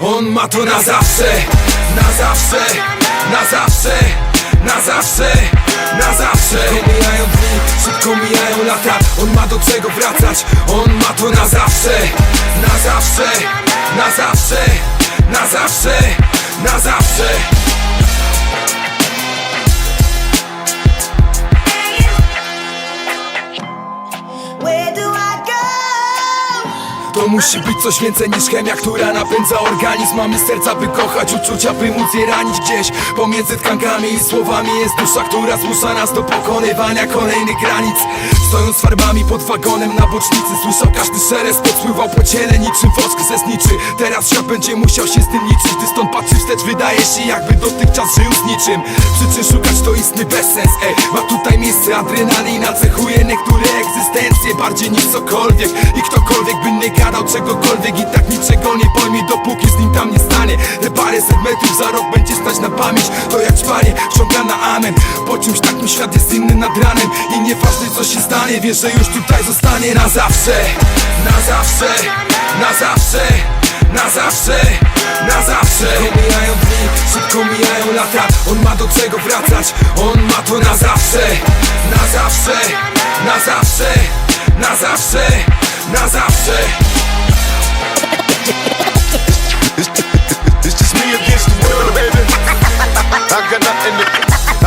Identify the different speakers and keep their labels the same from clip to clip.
Speaker 1: On ma to na zawsze, na zawsze, na zawsze, na zawsze, na zawsze. Szybko mijają dni, szybko mijają lata. On ma do czego wracać, on ma to na zawsze Na zawsze, na zawsze, na zawsze, na zawsze Musi być coś więcej niż chemia, która napędza organizm. Mamy serca, by kochać, uczucia, by móc je ranić gdzieś. Pomiędzy tkankami i słowami jest dusza, która zmusza nas do pokonywania kolejnych granic. Stojąc farbami pod wagonem na bocznicy Słyszał każdy szelest, podpływał po ciele niczym wosk ze zniczy Teraz świat będzie musiał się z tym liczyć Gdy stąd patrzy wstecz, wydaje się jakby dotychczas żył z niczym. Przyczyn szukać to istny bezsens, ej. Ma tutaj miejsce adrenalina, cechuje niektóre egzystencje Bardziej niż cokolwiek. I ktokolwiek by nie gadał czegokolwiek I tak niczego nie pojmie, dopóki z nim tam nie stanie. Te paręset metrów za rok będzie stać na pamięć. To jak czpanie, wciąga na amen. Po czymś takim świat jest inny nad ranem. I nieważne co się stanie, wie, że już tutaj zostanie na zawsze. Na zawsze, na zawsze, na zawsze, na zawsze. Szybko mijają dni, szybko mijają lata. On ma do czego wracać, on ma to Na zawsze, na zawsze, na zawsze, na zawsze
Speaker 2: got nothing to,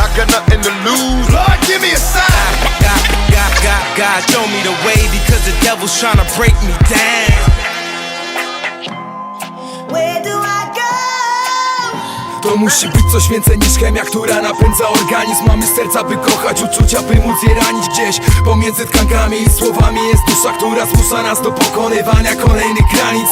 Speaker 2: I got nothing to lose. Lord, give me a sign.
Speaker 3: God, God, God, God, show me the way because the devil's trying to break me down.
Speaker 4: Where do I go?
Speaker 1: To musi być coś więcej niż chemia, która napędza organizm Mamy serca, by kochać, uczucia, by móc je ranić gdzieś Pomiędzy tkankami i słowami jest dusza, która zmusza nas do pokonywania kolejnych granic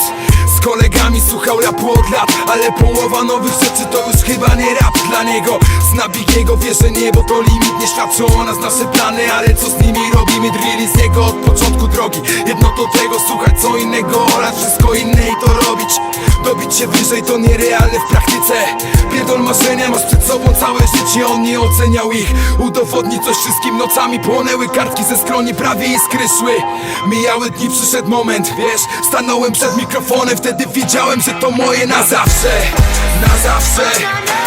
Speaker 1: Z kolegami słuchał rapu od lat, ale połowa nowych rzeczy to już chyba nie rap dla niego. Zna Bigiego, wie, że niebo to limit, nie świadczą o nas nasze plany Ale co z nimi robimy, drilli z jego od początku drogi. Jedno do tego, słuchać co innego, Dobić się wyżej to nierealne w praktyce. Pierdol marzenia, masz przed sobą całe życie. On nie oceniał ich. Udowodnić coś wszystkim. Nocami Płonęły kartki ze skroni, prawie iskry szły Mijały dni, przyszedł moment, wiesz. Stanąłem przed mikrofonem, wtedy wiedziałem, że to moje na zawsze. Na zawsze,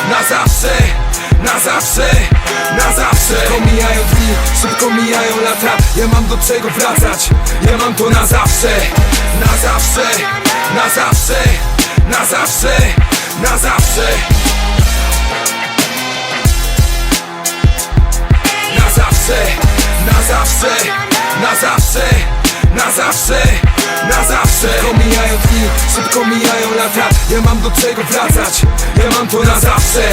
Speaker 1: na zawsze. Na zawsze, na zawsze. Szybko mijają dni, szybko mijają lata. Ja mam do czego wracać. Ja mam to na zawsze. Na zawsze, na zawsze Na zawsze, na zawsze. Na zawsze, na zawsze Na zawsze, na zawsze Na zawsze. Szybko mijają dni, szybko mijają lata. Ja mam do czego wracać. Ja mam to na zawsze